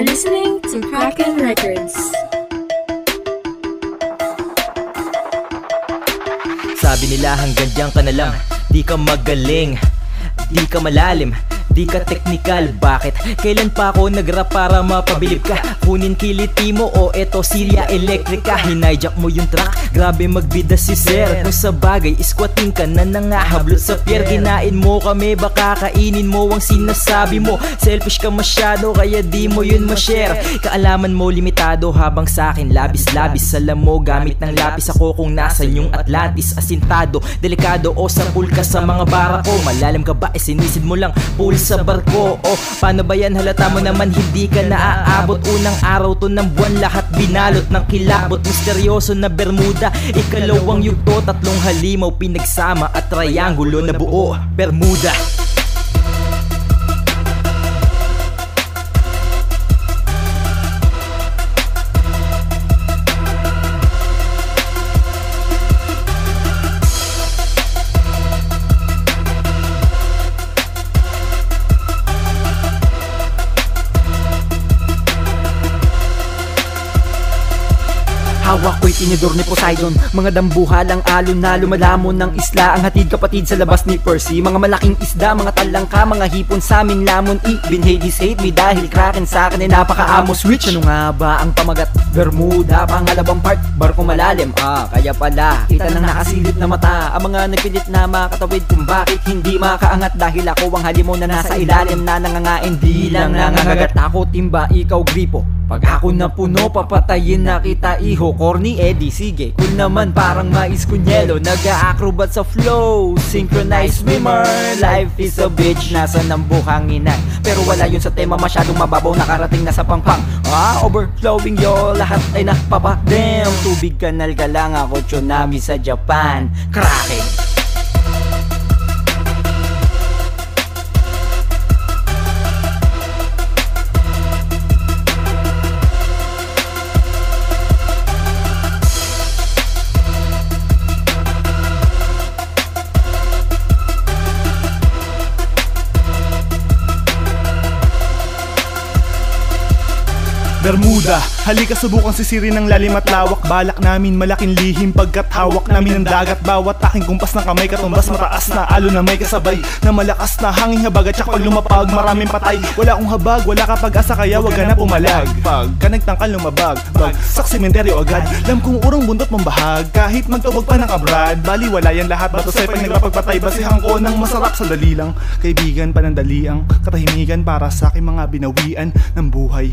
You're listening to Kraken Records. Sabi nila hanggang diyan ka na lang. Di ka magaling. Di ka malalim Di ka technical, bakit? Kailan pa ako nagrap para mapabilib ka? Kunin kiliti mo o eto Syria Electrica. Hinijak mo yung track, grabe magbida si sir. Kung sa bagay, squatting ka na nangahablot sa pier. Kinain mo kami, baka kainin mo ang sinasabi mo. Selfish ka masyado, kaya di mo yun ma-share. Kaalaman mo limitado habang sa akin labis-labis. Alam mo, gamit ng lapis ako kung nasan yung Atlantis. Asintado, delikado o sa pool ka sa mga bara ko. Malalim ka ba, eh sinisid mo lang. Pool sa barko. O paano ba yan? Halata mo naman hindi ka naaabot. Unang araw to ng buwan lahat binalot ng kilabot. Misteryoso na Bermuda Ikalawang yugto tatlong halimaw pinagsama At triangulo na buo. Bermuda Hawak ko'y tinidor ni Poseidon. Mga dambuhalang alon na lumalamon ng isla. Ang hatid kapatid sa labas ni Percy. Mga malaking isda, mga talangka, mga hipon sa aming lamon. Ibin Hades hate me dahil kraken sa akin ay napaka-amos. Which ano nga ba ang pamagat? Bermuda, pangalabang part, barko malalim. Ah, kaya pala, kita ng nakasilip na mata. Ang mga nagpilit na makatawid kung bakit hindi makaangat. Dahil ako ang halimon na nasa ilalim na nangangain. Di lang nangangagat. Ako timba, ikaw gripo pag ako napuno, papatayin na kita iho Corny Eddie, sige. Cool naman parang mais kunyelo. Nag-acrobat sa flow Synchronized swimmer Life is a bitch Nasa ng buhanginan Pero wala yun sa tema Masyadong mababaw Nakarating na sa pangpang. Ah, overflowing yo Lahat ay nakpapadem Tubig kanal ka lang ako Tsunami sa Japan. Kraken Bermuda. Halika subukang sisirin ng lalim at lawak. Balak namin malaking lihim pagkat hawak namin ng dagat. Bawat aking kumpas ng kamay katumbas mataas na Alo na may kasabay. Na malakas na hangin habag At pag lumapag maraming patay. Wala akong habag, wala ka pag-asa kaya wag ka na pumalag. Pag ka nagtangkal lumabag. Pag sa sementeryo agad. Lam kong urong bundot mong bahag. Kahit magtubog pa ng abrad Bali wala yan lahat. Bato sa'y pag nagpapagpatay Basihan ko ng masarap sa dali lang. Kaibigan panandaliang Katahimigan para sa aking mga binawian ng buhay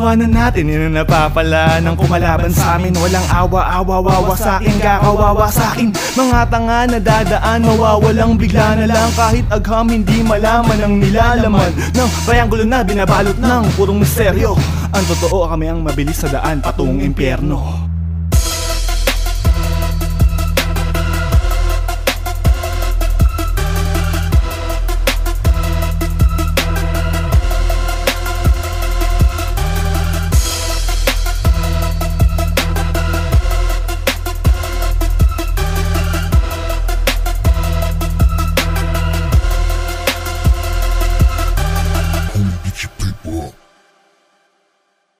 Tasawanan natin yun ang napapala Nang kumalaban sa amin Walang awa-awa wawa sa akin Kakawawa sa akin. Mga tanga na dadaan Mawawalang bigla na lang. Kahit agham hindi malaman ang nilalaman. Ng triangulo na binabalot ng purong misteryo. Ang totoo kami ang mabilis sa daan patungong impyerno